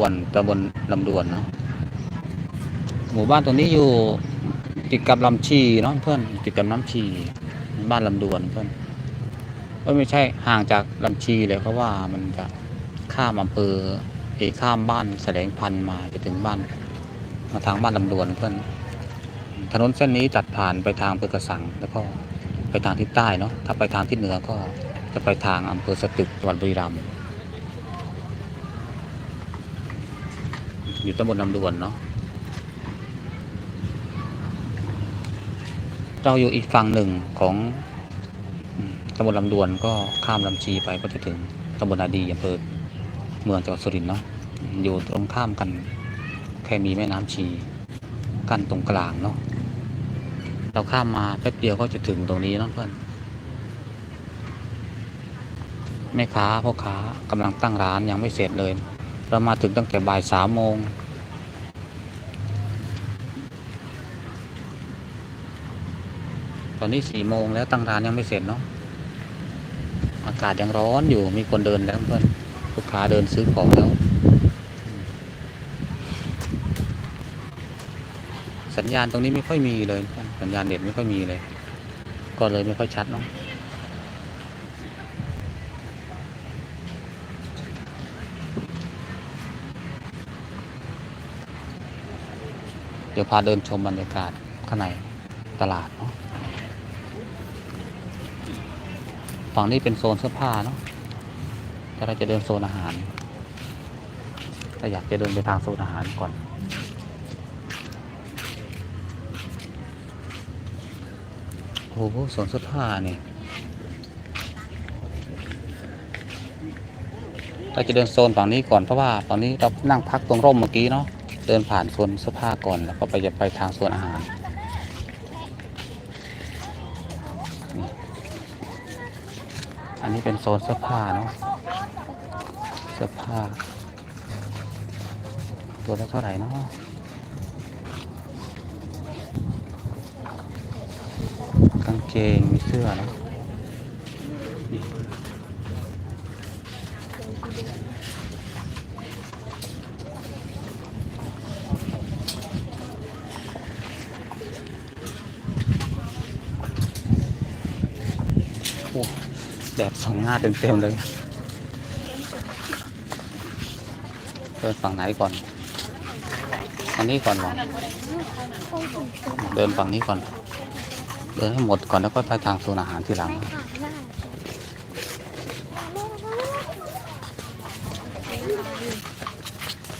วนตำบลลำดวนเนาะหมู่บ้านตรงนี้อยู่ติดกับลำชีเนาะเพื่อนติดกับน้ำชีบ้านลำดวนเพื่อนก็ไม่ใช่ห่างจากลำชีเลยเพราะว่ามันจะข้ามอำเภอเอกข้ามบ้านแสดงพันมาจะถึงบ้าน มาทางบ้านลำดวนเพื่อนถนนเส้นนี้ตัดผ่านไปทางอำเภอกระสังแล้วก็ไปทางทิศใต้เนาะถ้าไปทางทิศเหนือก็จะไปทางอำเภอสตึกจังหวัดบุรีรัมย์ อยู่ตำบลลำดวนเนาะเราอยู่อีกฝั่งหนึ่งของตำบลลำดวนก็ข้ามลำชีไปก็จะถึงตำบลนาดีอำเภอเมืองจังหวัดสุรินทร์เนาะอยู่ตรงข้ามกัน แค่มีแม่น้ำชีกั้นตรงกลางเนาะเราข้ามมาแป๊บเดียวก็จะถึงตรงนี้เนาะเพื่อนแม่ค้าพ่อค้ากำลังตั้งร้านยังไม่เสร็จเลย เรามาถึงตั้งแต่บ่ายสามโมง ตอนนี้สี่โมงแล้วตั้งร้านยังไม่เสร็จเนาะ อากาศยังร้อนอยู่ มีคนเดินแล้วเพื่อนลูกค้าเดินซื้อของแล้ว สัญญาณตรงนี้ไม่ค่อยมีเลย สัญญาณเน็ตไม่ค่อยมีเลย ก็เลยไม่ค่อยชัดเนาะ ดี๋ยวพาเดินชมบรรยากาศข้างในตลาดเนาะฝั่งนี้เป็นโซนเสื้อผ้าเนาะแต่เราจะเดินโซนอาหารถ้าอยากจะเดินไปทางโซนอาหารก่อน โอ้โหโซนเสื้อผ้านี่เราจะเดินโซนฝั่งนี้ก่อนเพราะว่าฝั่งนี้เรานั่งพักตรงร่มเมื่อกี้เนาะ เดินผ่านโซนเสื้อผ้าก่อนแล้วก็ไปจะไปทางโซนอาหารอันนี้เป็นโซนเสื้อผ้าเนาะเสื้อผ้า ตัวละเท่าไหร่เนาะกางเกงมีเสื้อเนาะ แดดส่องหน้าเต็มๆเลยเดินฝั่งไหนก่อนฝั่งนี้ก่อนหรอเดินฝั่งนี้ก่อน เดินให้หมดก่อนแล้วก็ไปทางโซนอาหารทีหลัง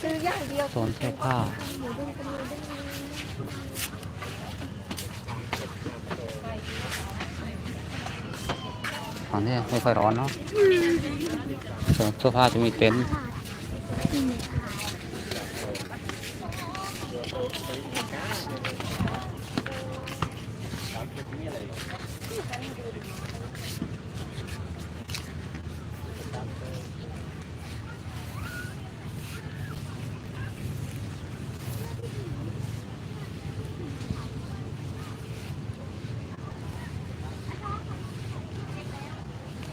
ซื้อย่างเดียวโซนเสื้อผ้า ฝั่งนี้ไม่ค่อยร้อนเนาะโซนเสื้อผ้าจะมีเต็นท์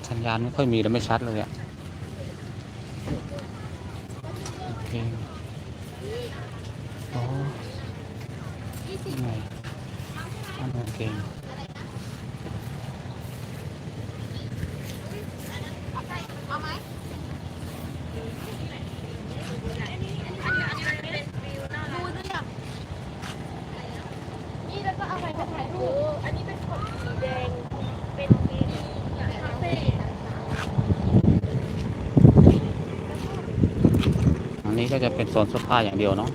สัญญาณไม่ค่อยมีแล้วไม่ชัดเลยอะโอเคอ๋อนี่ไงอันโอเคอันนี้ ก็จะเป็นโซนเสื้อผ้าอย่างเดียวเนาะ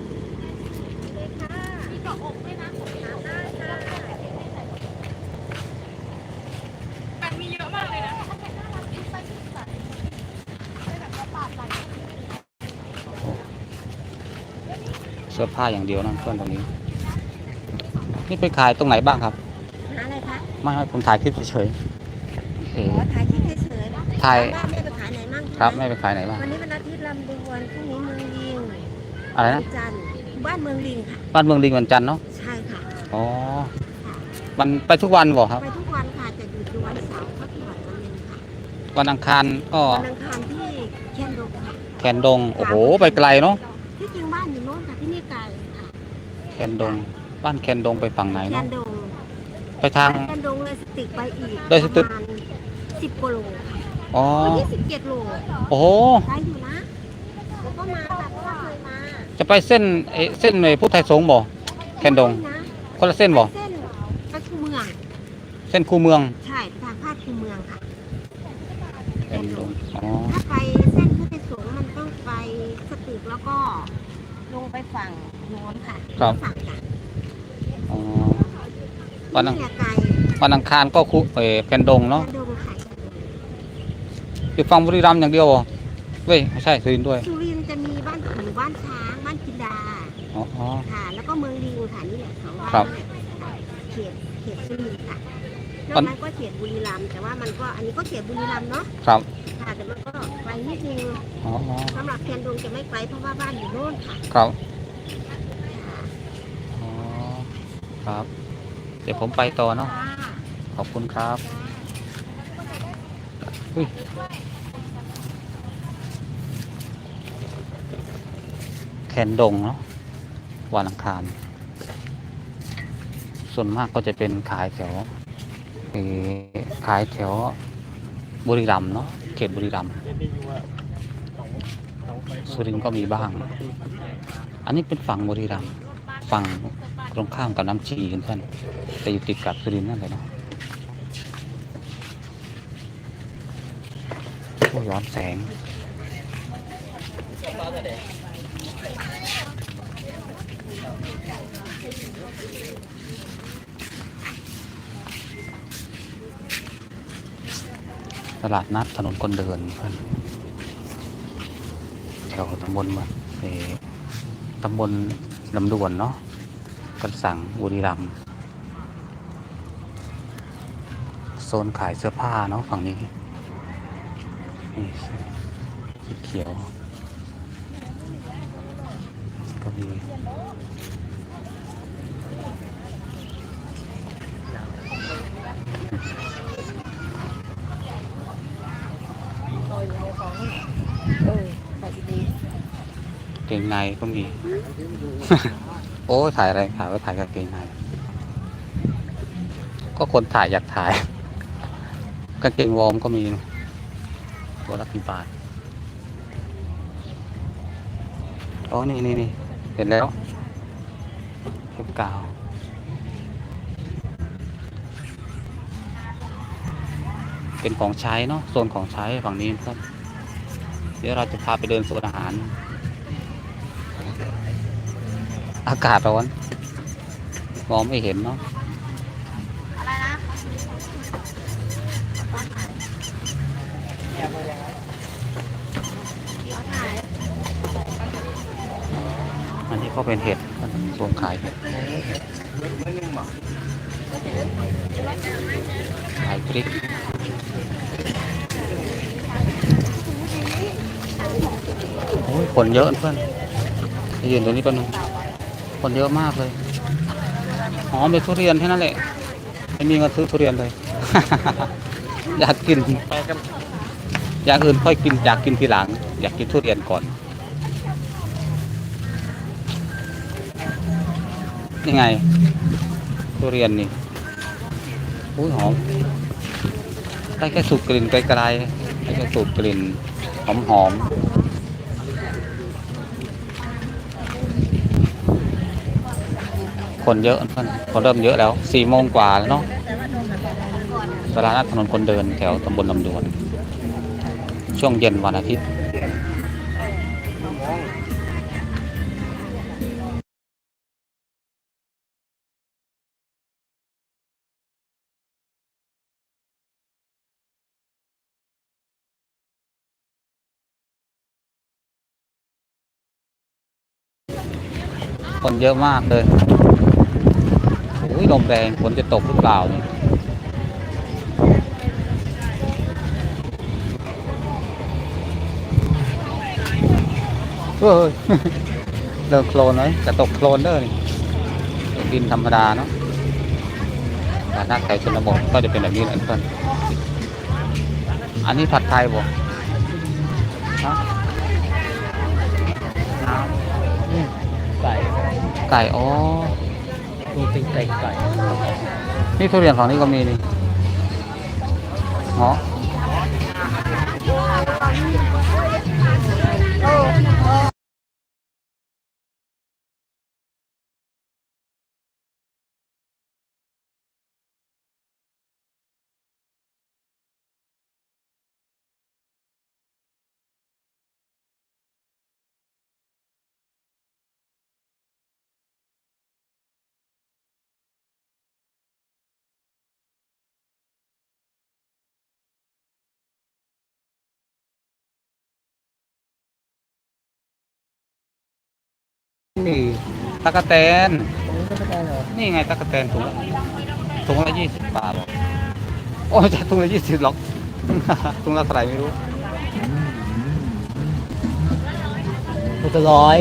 เสื้อผ้าอย่างเดียวนะเพื่อนตรงนี้ นี่ไปขายตรงไหนบ้างครับหาอะไรคะไม่ให้ผมถ่ายคลิปเฉยๆโอเคขอถ่ายที่เฉยๆถ่ายบ้านไม่ไปขายไหนมั่งะครับไม่ไปขายไหนบ้างวันนี้วันอาทิตย์ลำดวนพรุ่งนี้เมืองลิง อะไรนะวันจันทร์บ้านเมืองลิงค่ะ บ้านเมืองลิงวันจันทร์เนาะใช่ค่ะ อ๋อมันไปทุกวันบอกครับ ไปทุกวันค่ะจะหยุดวันเสาร์พักผ่อนวันหนึงค่ะวันอังคารก็วันอังคารที่แคนดงค่ะแคนดงโอ้โหไปไกลเนาะคคนดงบ้านแคนดงไปฝั่งไหนแคเนาะนดงไปทางแคนดงเลยสติกไปอีกเลยสตึกประมาณสิบกว่าโลค่ะอ๋อยี่สิบเจ็ดโลโอ้โหได้อยู่นะแล้วก็มาค่ะเจะไปเส้นเอยเส้นในพุทธไทยสงฆ์บ่แคนดงนะคนละเส้นบ่เส้นไปคูเมืองเส้นคูเมือง ใช่ไปทางภาคคูเมืองค่ะแคนดงอ๋อถ้าไปเส้นพุทธสงฆ์มันต้องไปสตึกแล้วก็ลงไปฝั่งโน้นค่ะครับฝั่งจ้ะอ๋อวันอังนี่ไกลวันอังคารก็คุเออแคนดงแคเนาะนดงค่ะอยู่ฝั่งบุรีรัมย์อย่างเดียวบ่เว้ยไม่ใช่สุรินทร์ด้วยสุ อ๋ออ๋อ ค่ะ แล้วก็เมืองลิงค่ะนี่แหละสองบ้านครับค่ะเขตเขตสุรินทร์ค่ะนตออนกนั้นก็เขตบุรีรัมย์แต่ว่ามันก็อันนี้ก็เขตบุรีรัมย์เนาะครับค่ะแต่มันก็ไกลนิดนึงอ๋ออ๋อสำหรับแคนดงจะไม่ไกลเพราะว่าบ้านอยู่โน่นค่ะครับค่ะอ๋อครับ เดี๋ยวผมไปต่อเนาะค่ะ ขอบคุณครับอุ้ยแคนดงเนาะ วันอังคาร ส่วนมากก็จะเป็นขายแถวขายแถวบุรีรัมย์เนาะเขตบุรีรัมย์สุรินทร์ก็มีบ้าง อันนี้เป็นฝั่งบุรีรัมย์ฝั่งตรงข้ามกับน้ำชีกันท่านแต่อยู่ติดกับสุรินทร์นั่นเลยเนาะย้อนแสง ตลาดนัดถนนคนเดินเพื่อนแถวตำบลมาเอตำบลลำดวนเนาะกันสั่งบุรีรัมย์โซนขายเสื้อผ้าเนาะฝั่งนี้นี่สีเขียวก็มี เกงในก็มี โอ้ถ่ายอะไรถ่ายไว้ถ่ายกับเกงใน ก็คนถ่ายอยากถ่ายกางเกงวอร์มก็มี ตัวละกี่บาทอ๋อนี่นี่นี่เห็นแล้วเก็บกาวเป็นของใช้เนาะโซนของใช้ฝั่งนี้ครับ เดี๋ยวเราจะพาไปเดินสวนอาหาร อากาศร้อนมองไม่เห็นเนาะอะไรนะอันนี้ก็เป็นเห็ดโซนขายเห็ดขายพริกโอ้ยคนเยอะเพื่อนยืนตรงนี้แป๊บนึง คนเยอะมากเลยหอ๋อมีทุเรียนแค่นั้นแหละไม่มีเงินซื้อทุเรียนเลย อยากกินไปกันอย่างอื่นค่อยกินอยากกินทีหลัง อยากกินทุเรียนก่อนนี่ไงทุเรียนนี่อุ้ยหอมได้แค่สูดกลิ่นไกลๆได้แค่สูดกลิ่นหอมหอม คนเยอะเพื่อนคนเริ่มเยอะแล้วสี่โมงกว่าแล้วเนาะตลาดนัดถนนคนเดินแถวตำบลลำดวน ช่วงเย็นวันอาทิตย์คนเยอะมากเลย อุ้ยลมแรงฝนจะตกหรือเปล่าเนี่ยเฮ้ยเดินโคลนไหมจะตกโคลนเด้อนี่ดินธรรมดาเนาะแต่ถ้าแถวชนบทก็จะเป็นแบบนี้แหละเพื่อนอันนี้ผัดไทยบ่ฮะใส่ไก่ อ๋อ ดูตีนไก่ไก่นี่ทุเรียนฝั่งนี้ก็มีนี่เงาะ นี่ตะกะแตนตรงนี้ก็ไม่ได้เหรอนี่ไงตะกะแตนถุงละถุงละยี่สิบบาทหรอกโอ้ยจะถุงละยี่สิบหรอกถุงละเท่าไหร่ไม่รู้ตัวละร้อย